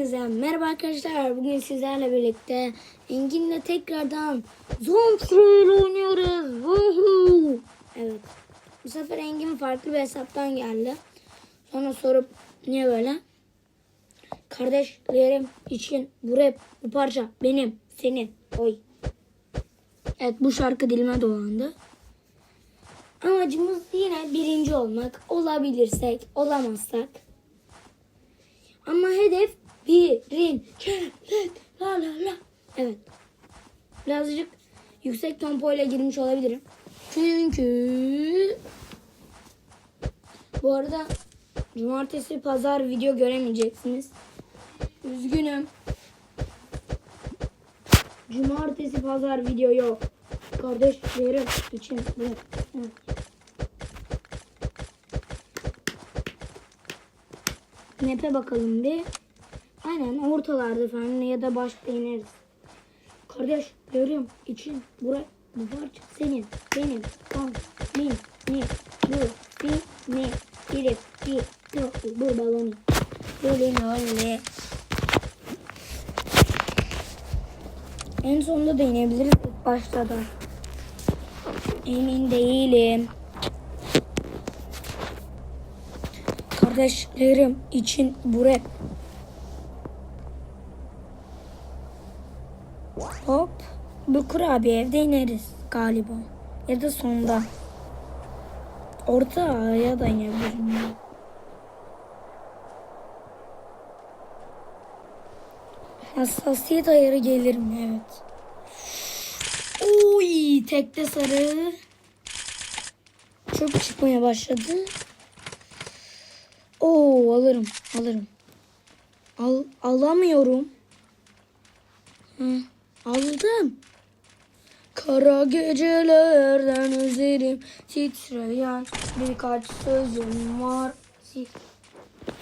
Hepinize merhaba arkadaşlar. Bugün sizlerle birlikte Engin'le tekrardan Zomtrail oynuyoruz. Woohoo! Evet. Bu sefer Engin farklı bir hesaptan geldi. Sonra sorup niye böyle? Kardeşlerim için bu rap, bu parça benim, senin, oy. Evet bu şarkı dilime dolandı. Amacımız yine birinci olmak. Olabilirsek, olamazsak. Ama hedef birinci. La la la. Evet. Birazcık yüksek tempoyla girmiş olabilirim. Çünkü bu arada cumartesi pazar video göremeyeceksiniz. Üzgünüm. Cumartesi pazar video yok. Kardeşlerim için. Evet. Evet. Map'e bakalım bir. Aynen ortalarda falan ya da başta ineriz. Kardeş görüyorum için buraya bu parça senin benim kan min mi bu fi mi girip to bu balonu böyle öyle. En sonunda da inebiliriz ilk başta da. Emin değilim. Kardeşlerim için bu rap. Hop. Bu kurabiye evde ineriz galiba. Ya da sonda. Orta ya da inebilirim. Hassasiyet ayarı gelir mi? Evet. Oy tekte sarı. Çok çıkmaya başladı. Oo alırım alırım. Al, alamıyorum. Hı, aldım. Kara gecelerden üzerim titreyen birkaç sözüm var.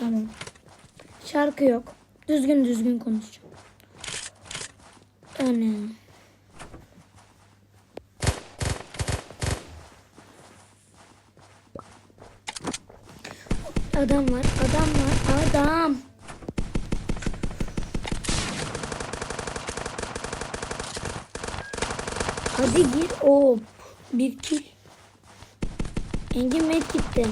Tamam. Şarkı yok. Düzgün düzgün konuşacağım. Öne. Adam var, adam var, adam. Hadi gir. O bir kill. Engin med gitti.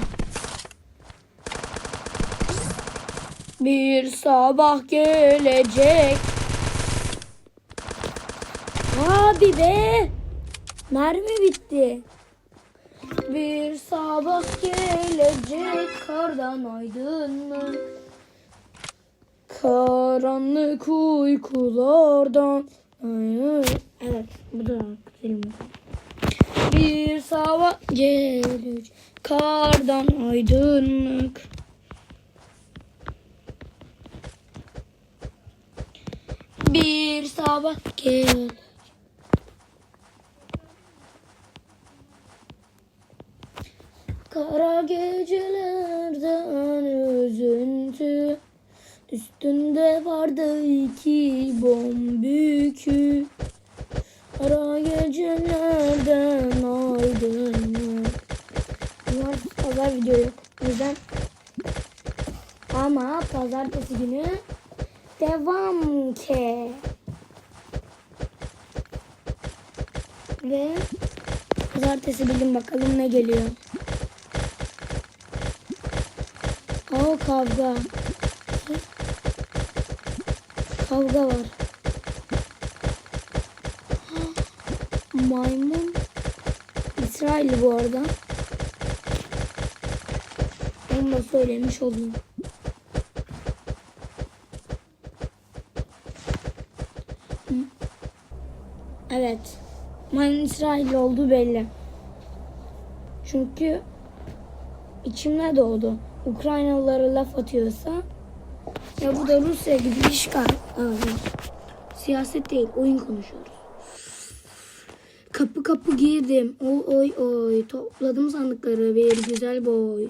Bir sabah gelecek. Hadi be. Mermi bitti. Bir sabah gelecek kardan aydınlık Karanlık uykulardan Evet bu da film. Bir sabah gelecek kardan aydınlık. Bir sabah gelecek Kara gecelerden üzüntü Üstünde vardı iki bombükü Kara gecelerden aydınlık. Bunlar pazar video yok O yüzden Ama pazartesi günü Devam ki Ve Pazartesi bilin bakalım ne geliyor. Aa kavga. Kavga var. Maymun. İsrail bu arada. Onu da söylemiş olayım. Evet. Maymun İsrail olduğu belli. Çünkü içimde doğdu. Ukraynalılara laf atıyorsa ya bu da Rusya gibi işgal. Abi. Siyaset değil, oyun konuşuyoruz. Kapı kapı girdim. Oy oy oy. Topladım sandıkları bir güzel boy.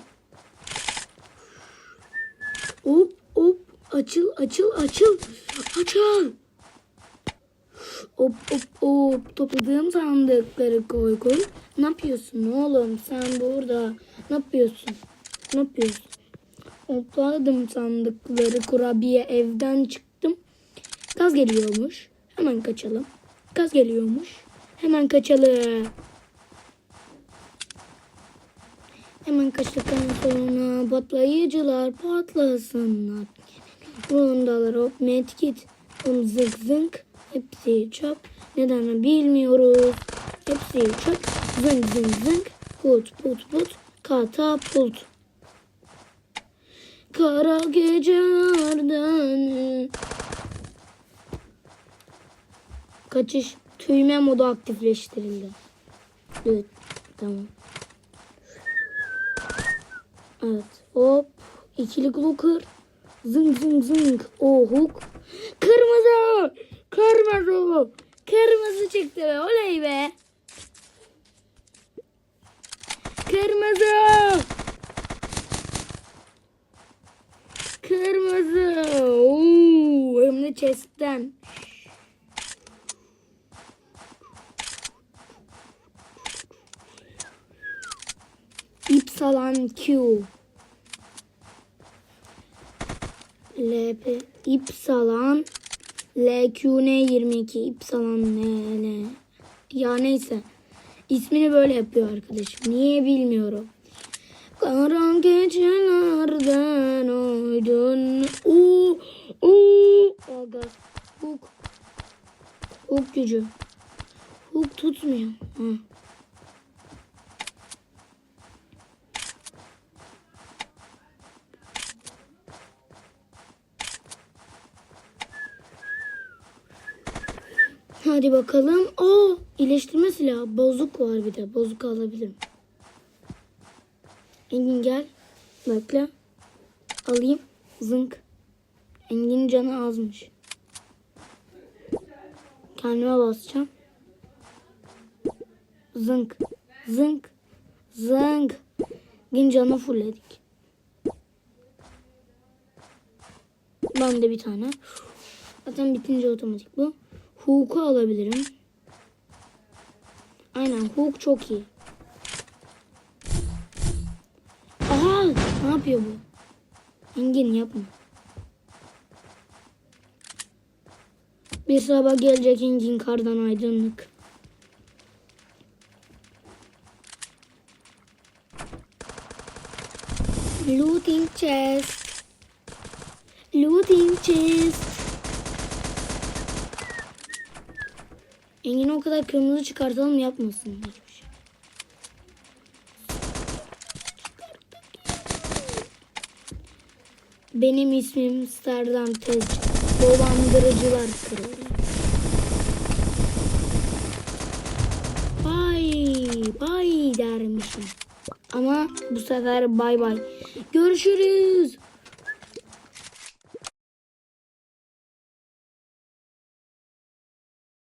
Hop hop. Açıl açıl açıl. Açıl. Hop hop hop. Topladığım sandıkları koy koy. Ne yapıyorsun oğlum sen burada? Ne yapıyorsun? Ne yapıyorsun? Topladım sandıkları kurabiye evden çıktı. Gaz geliyormuş. Hemen kaçalım. Gaz geliyormuş. Hemen kaçalım. Hemen kaçtıktan sonra patlayıcılar patlasınlar. Rondalar hop medkit. Zık zınk. Hepsi çöp. Neden bilmiyoruz. Hepsi çöp. Zınk zınk zınk. Put put put. Katapult. Kara gecelerden Kaçış tüyme modu aktifleştirildi. Evet. Tamam. Evet. Hop. İkili glocker. Zıng zıng zıng. O hook. Kırmızı. Kırmızı. Kırmızı çıktı be. Oley be. Kırmızı. Kırmızı. Oo, hem de chest'ten. İpsalan Q. LP İpsalan LQN 22 İpsalan ne ne. Ya neyse. İsmini böyle yapıyor arkadaşım. Niye bilmiyorum. Karan gecelerden oydun. Oo, oo. Aga. Hook. Hook gücü. Hook tutmuyor. Ha. Hadi bakalım. Oo, iyileştirme silahı. Bozuk var bir de. Bozuk alabilirim. Engin gel. Bekle. Alayım. Zınk. Engin'in canı azmış. Kendime basacağım. Zınk. Zınk. Zınk. Engin canı fullledik. Ben de bir tane. Zaten bitince otomatik bu. Hook'u alabilirim. Aynen Hook çok iyi. Aha ne yapıyor bu? Engin yapma. Bir sabah gelecek Engin kardan aydınlık. Looting chest. Looting chest. Engin o kadar kırmızı çıkartalım yapmasın şey. Benim ismim Stardan Tez. Dolandırıcılar kralı. Bay bay dermişim. Ama bu sefer bay bay. Görüşürüz.